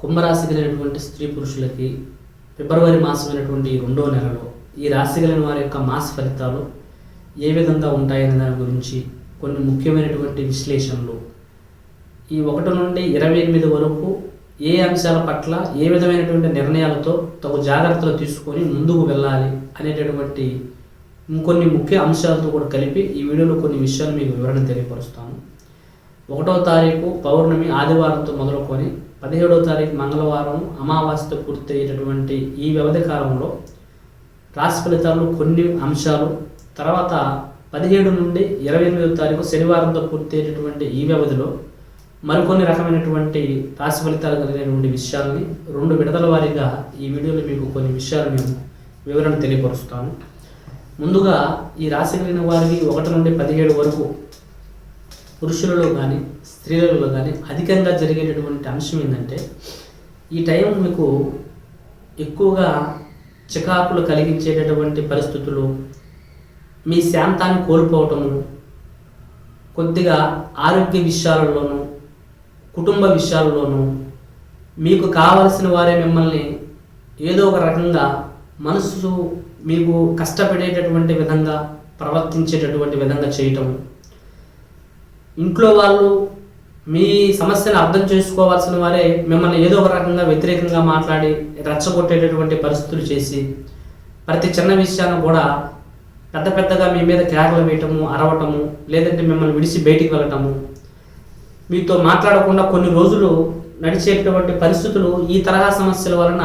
కుంభరాశి కలిగినటువంటి స్త్రీ పురుషులకి ఫిబ్రవరి మాసమైనటువంటి రెండో నెలలో ఈ రాశి కలిగిన వారి యొక్క మాస ఫలితాలు ఏ విధంగా ఉంటాయనే దాని గురించి కొన్ని ముఖ్యమైనటువంటి విశ్లేషణలు. ఈ ఒకటి నుండి ఇరవై ఎనిమిది వరకు ఏ అంశాల పట్ల ఏ విధమైనటువంటి నిర్ణయాలతో తగు జాగ్రత్తలు తీసుకొని ముందుకు వెళ్ళాలి అనేటటువంటి ఇంకొన్ని ముఖ్య అంశాలతో కూడా కలిపి ఈ వీడియోలో కొన్ని విషయాలు మీకు వివరణ తెలియపరుస్తాను. ఒకటో తారీఖు పౌర్ణమి ఆదివారంతో మొదలుకొని పదిహేడవ తారీఖు మంగళవారం అమావాస్యతో పూర్తయ్యేటటువంటి ఈ వ్యవధి కాలంలో రాశి ఫలితాలు కొన్ని అంశాలు తర్వాత పదిహేడు నుండి ఇరవై ఎనిమిదవ తారీఖు శనివారంతో పూర్తయ్యేటటువంటి ఈ వ్యవధిలో మరికొన్ని రకమైనటువంటి రాశి ఫలితాలు కలిగినటువంటి విషయాల్ని రెండు విడతల వారీగా ఈ వీడియోలో మీకు కొన్ని విషయాలు మేము వివరణ తెలియపరుస్తాను. ముందుగా ఈ రాశి కలిగిన వారికి ఒకటి నుండి పదిహేడు వరకు పురుషులలో కానీ స్త్రీలలో కానీ అధికంగా జరిగేటటువంటి అంశం ఏంటంటే ఈ టైం మీకు ఎక్కువగా చికాకులు కలిగించేటటువంటి పరిస్థితులు మీ శాంతాన్ని కోల్పోవటము కొద్దిగా ఆరోగ్య విషయాలలోనూ కుటుంబ విషయాలలోనూ మీకు కావలసిన వారే మిమ్మల్ని ఏదో ఒక రకంగా మనసు మీకు కష్టపడేటటువంటి విధంగా ప్రవర్తించేటటువంటి విధంగా చేయటం ఇంట్లో వాళ్ళు మీ సమస్యను అర్థం చేసుకోవాల్సిన వారే మిమ్మల్ని ఏదో ఒక రకంగా వ్యతిరేకంగా మాట్లాడి రెచ్చగొట్టేటటువంటి పరిస్థితులు చేసి ప్రతి చిన్న విషయాన్ని కూడా పెద్ద పెద్దగా మీ మీద కేకలు వేయటము అరవటము లేదంటే మిమ్మల్ని విడిచి బయటికి వెళ్ళటము. మీతో మాట్లాడకుండా కొన్ని రోజులు నడిచేటటువంటి పరిస్థితులు ఈ తరహా సమస్యల వలన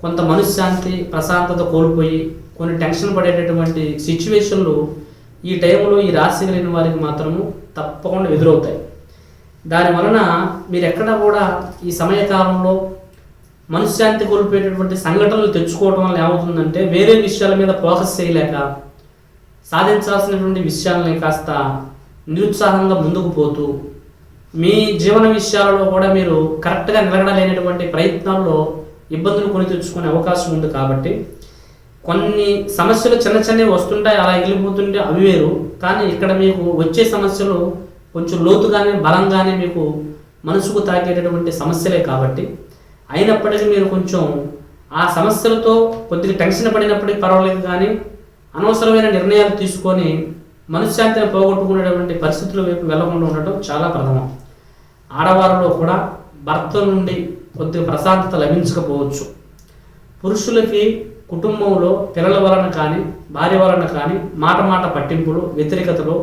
కొంత మనశ్శాంతి ప్రశాంతత కోల్పోయి కొన్ని టెన్షన్ పడేటటువంటి సిచ్యువేషన్లు ఈ టైంలో ఈ రాశి కలిగిన వారికి మాత్రము తప్పకుండా ఎదురవుతాయి. దాని వలన మీరు ఎక్కడ కూడా ఈ సమయకాలంలో మనశ్శాంతి కోల్పోయేటటువంటి సంఘటనలు తెచ్చుకోవడం వల్ల ఏమవుతుందంటే వేరే విషయాల మీద ఫోకస్ చేయలేక సాధించాల్సినటువంటి విషయాలని కాస్త నిరుత్సాహంగా ముందుకు పోతూ మీ జీవన విషయాలలో కూడా మీరు కరెక్ట్గా నిలగడలేనటువంటి ప్రయత్నాల్లో ఇబ్బందులు కొని తెచ్చుకునే అవకాశం ఉంది కాబట్టి కొన్ని సమస్యలు చిన్న చిన్నవి వస్తుంటాయి అలా ఎగిలిపోతుంటే అవి వేరు. కానీ ఇక్కడ మీకు వచ్చే సమస్యలు కొంచెం లోతుగానే బలంగానే మీకు మనసుకు తాకేటటువంటి సమస్యలే కాబట్టి అయినప్పటికీ మీరు కొంచెం ఆ సమస్యలతో కొద్దిగా టెన్షన్ పడినప్పటికీ పర్వాలేదు కానీ అనవసరమైన నిర్ణయాలు తీసుకొని మనశ్శాంతిని పోగొట్టుకునేటువంటి పరిస్థితుల వైపు వెళ్ళకుండా ఉండటం చాలా ప్రథమం. ఆడవారిలో కూడా భర్త నుండి కొద్దిగా ప్రశాంతత లభించకపోవచ్చు. పురుషులకి కుటుంబంలో పిల్లల వలన కానీ భార్య వలన కానీ మాట మాట పట్టింపులు వ్యతిరేకతలు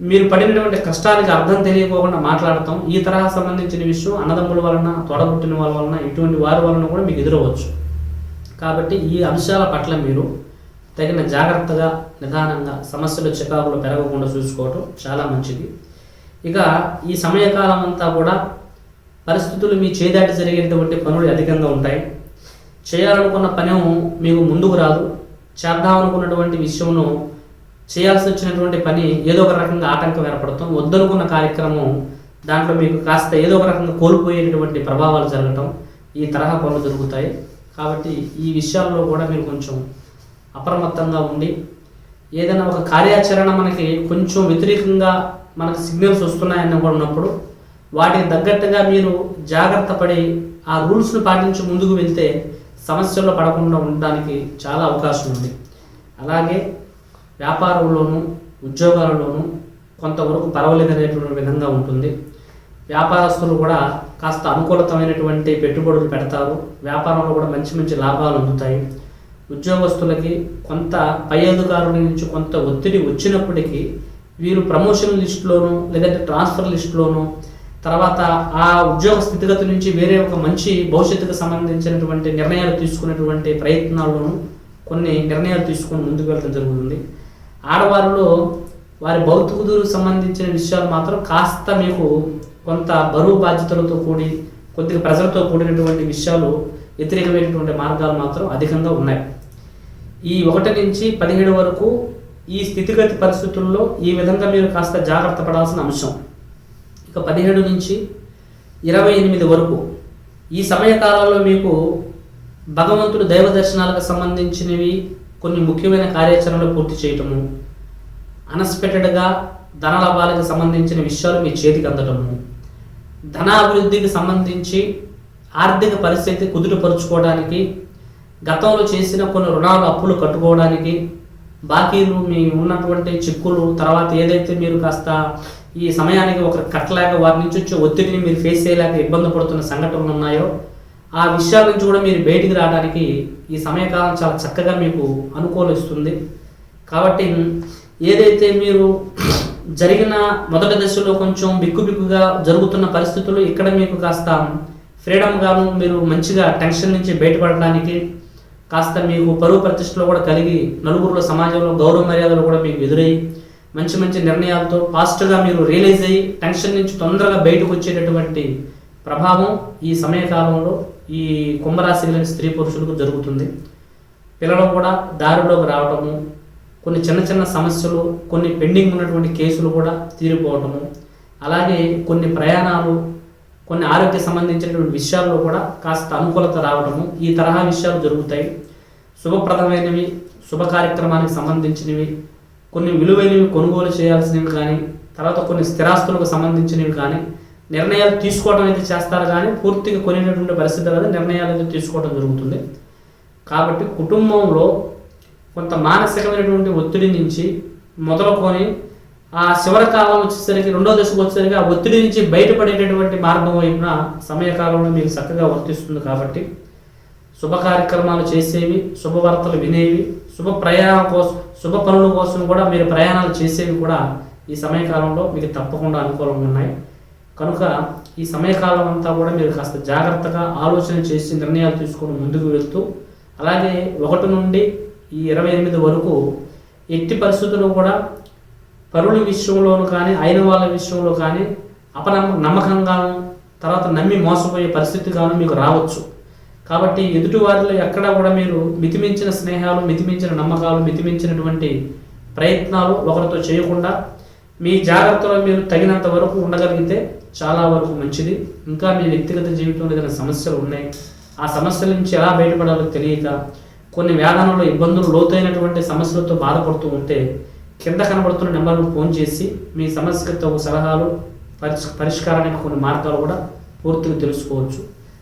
మీరు పడినటువంటి కష్టానికి అర్థం తెలియకోకుండా మాట్లాడటం ఈ తరహా సంబంధించిన విషయం అన్నదమ్ముల వలన తొడగుట్టిన వాళ్ళ వలన ఇటువంటి వారి వలన కూడా మీకు ఎదురవచ్చు. కాబట్టి ఈ అంశాల పట్ల మీరు తగిన జాగ్రత్తగా నిదానంగా సమస్యలు చికాకులు పెరగకుండా చూసుకోవటం చాలా మంచిది. ఇక ఈ సమయకాలం అంతా కూడా పరిస్థితులు మీ చేదాటి జరిగేటువంటి పనులు అధికంగా ఉంటాయి. చేయాలనుకున్న పని మీకు ముందుకు రాదు. చేద్దామనుకున్నటువంటి విషయంలో చేయాల్సి వచ్చినటువంటి పని ఏదో ఒక రకంగా ఆటంకం ఏర్పడటం వద్దనుకున్న కార్యక్రమం దాంట్లో మీకు కాస్త ఏదో ఒక రకంగా కోల్పోయేటటువంటి ప్రభావాలు జరగటం ఈ తరహా పనులు జరుగుతాయి. కాబట్టి ఈ విషయాల్లో కూడా మీరు కొంచెం అప్రమత్తంగా ఉండి ఏదైనా ఒక కార్యాచరణ మనకి కొంచెం వ్యతిరేకంగా మనకు సిగ్నల్స్ వస్తున్నాయని కూడా ఉన్నప్పుడు వాటికి తగ్గట్టుగా మీరు జాగ్రత్త పడి ఆ రూల్స్ను పాటించి ముందుకు వెళ్తే సమస్యల్లో పడకుండా ఉండడానికి చాలా అవకాశం ఉంది. అలాగే వ్యాపారంలోనూ ఉద్యోగాలలోనూ కొంతవరకు పర్వాలేదనేటువంటి విధంగా ఉంటుంది. వ్యాపారస్తులు కూడా కాస్త అనుకూలతమైనటువంటి పెట్టుబడులు పెడతారు. వ్యాపారంలో కూడా మంచి మంచి లాభాలు అందుతాయి. ఉద్యోగస్తులకి కొంత పై అధికారుల నుంచి కొంత ఒత్తిడి వచ్చినప్పటికీ వీరు ప్రమోషన్ లిస్టులోనూ లేదంటే ట్రాన్స్ఫర్ లిస్టులోనూ తర్వాత ఆ ఉద్యోగ స్థితిగతి నుంచి వేరే ఒక మంచి భవిష్యత్తుకు సంబంధించినటువంటి నిర్ణయాలు తీసుకునేటువంటి ప్రయత్నాల్లోనూ కొన్ని నిర్ణయాలు తీసుకొని ముందుకు వెళ్ళడం జరుగుతుంది. ఆడవారిలో వారి భౌతిక సంబంధించిన విషయాలు మాత్రం కాస్త మీకు కొంత బరువు బాధ్యతలతో కూడి కొద్దిగా ప్రజలతో కూడినటువంటి విషయాలు వ్యతిరేకమైనటువంటి మార్గాలు మాత్రం అధికంగా ఉన్నాయి. ఈ ఒకటి నుంచి పదిహేడు వరకు ఈ స్థితిగతి పరిస్థితుల్లో ఈ విధంగా మీరు కాస్త జాగ్రత్త పడాల్సిన అంశం. ఇక పదిహేడు నుంచి ఇరవై ఎనిమిది వరకు ఈ సమయకాలంలో మీకు భగవంతుడు దైవ దర్శనాలకు సంబంధించినవి కొన్ని ముఖ్యమైన కార్యాచరణలు పూర్తి చేయటము అన్ఎక్స్పెక్టెడ్గా ధన లాభాలకు సంబంధించిన విషయాలు మీ చేతికి అందటము ధనాభివృద్ధికి సంబంధించి ఆర్థిక పరిస్థితి కుదుటపరుచుకోవడానికి గతంలో చేసిన కొన్ని రుణాలు అప్పులు కట్టుకోవడానికి బాకీలు మీ ఉన్నటువంటి చిక్కులు తర్వాత ఏదైతే మీరు కాస్త ఈ సమయానికి ఒక కట్టలేక వారి నుంచి వచ్చే ఒత్తిడిని మీరు ఫేస్ చేయలేక ఇబ్బంది పడుతున్న సంఘటనలు ఉన్నాయో ఆ విషయాల నుంచి కూడా మీరు బయటికి రావడానికి ఈ సమయకాలం చాలా చక్కగా మీకు అనుకూలిస్తుంది. కాబట్టి ఏదైతే మీరు జరిగిన మొదటి దశలో కొంచెం బిక్కు బిక్కుగా జరుగుతున్న పరిస్థితులు ఇక్కడ మీకు కాస్త ఫ్రీడమ్ గాను మీరు మంచిగా టెన్షన్ నుంచి బయటపడడానికి కాస్త మీకు పరువు ప్రతిష్టలు కూడా కలిగి నలుగురులో సమాజంలో గౌరవ మర్యాదలు కూడా మీకు ఎదురయ్యి మంచి మంచి నిర్ణయాలతో ఫాస్ట్గా మీరు రియలైజ్ అయ్యి టెన్షన్ నుంచి తొందరగా బయటకు వచ్చేటటువంటి ప్రభావం ఈ సమయకాలంలో ఈ కుంభరాశిలోని స్త్రీ పురుషులకు జరుగుతుంది. పిల్లలు కూడా దారిలోకి రావటము కొన్ని చిన్న చిన్న సమస్యలు కొన్ని పెండింగ్ ఉన్నటువంటి కేసులు కూడా తీరిపోవటము అలాగే కొన్ని ప్రయాణాలు కొన్ని ఆరోగ్య సంబంధించినటువంటి విషయాల్లో కూడా కాస్త అనుకూలత రావడము ఈ తరహా విషయాలు జరుగుతాయి. శుభప్రదమైనవి శుభ కార్యక్రమానికి సంబంధించినవి కొన్ని విలువైనవి కొనుగోలు చేయాల్సినవి కానీ తర్వాత కొన్ని స్థిరాస్తులకు సంబంధించినవి కానీ నిర్ణయాలు తీసుకోవడం అయితే చేస్తారు కానీ పూర్తిగా కొనేటటువంటి పరిస్థితి కదా నిర్ణయాలు అయితే తీసుకోవడం జరుగుతుంది. కాబట్టి కుటుంబంలో కొంత మానసికమైనటువంటి ఒత్తిడి నుంచి మొదలుకొని ఆ చివరి కాలం వచ్చేసరికి రెండో దశకు వచ్చేసరికి ఆ ఒత్తిడి నుంచి బయటపడేటటువంటి మార్గం వైపున సమయకాలంలో మీకు చక్కగా వర్తిస్తుంది కాబట్టి శుభ కార్యక్రమాలు చేసేవి శుభవార్తలు వినేవి శుభ ప్రయాణం కోసం శుభ పనుల కోసం కూడా మీరు ప్రయాణాలు చేసేవి కూడా ఈ సమయకాలంలో మీకు తప్పకుండా అనుకూలంగా ఉన్నాయి. కనుక ఈ సమయకాలం అంతా కూడా మీరు కాస్త జాగ్రత్తగా ఆలోచన చేసి నిర్ణయాలు తీసుకొని ముందుకు వెళ్తూ అలాగే ఒకటి నుండి ఈ ఇరవై ఎనిమిది వరకు ఎట్టి పరిస్థితుల్లో కూడా పరుల విషయంలోనూ కానీ అయిన వాళ్ళ విషయంలో కానీ అపనమ్మ నమ్మకంగాను తర్వాత నమ్మి మోసపోయే పరిస్థితి గాను మీకు రావచ్చు. కాబట్టి ఎదుటి వారిలో ఎక్కడా కూడా మీరు మితిమించిన స్నేహాలు మితిమించిన నమ్మకాలు మితిమించినటువంటి ప్రయత్నాలు ఒకరితో చేయకుండా మీ జాగ్రత్తలో మీరు తగినంత వరకు ఉండగలిగితే చాలా వరకు మంచిది. ఇంకా మీ వ్యక్తిగత జీవితంలో ఏదైనా సమస్యలు ఉన్నాయి ఆ సమస్యల నుంచి ఎలా బయటపడాలో తెలియక కొన్ని వేదనలు ఇబ్బందులు లోతైనటువంటి సమస్యలతో బాధపడుతూ ఉంటే కింద కనబడుతున్న నెంబర్కు ఫోన్ చేసి మీ సమస్యతో సలహాలు పరిష్ పరిష్కారానికి కొన్ని మార్గాలు కూడా పూర్తిగా తెలుసుకోవచ్చు.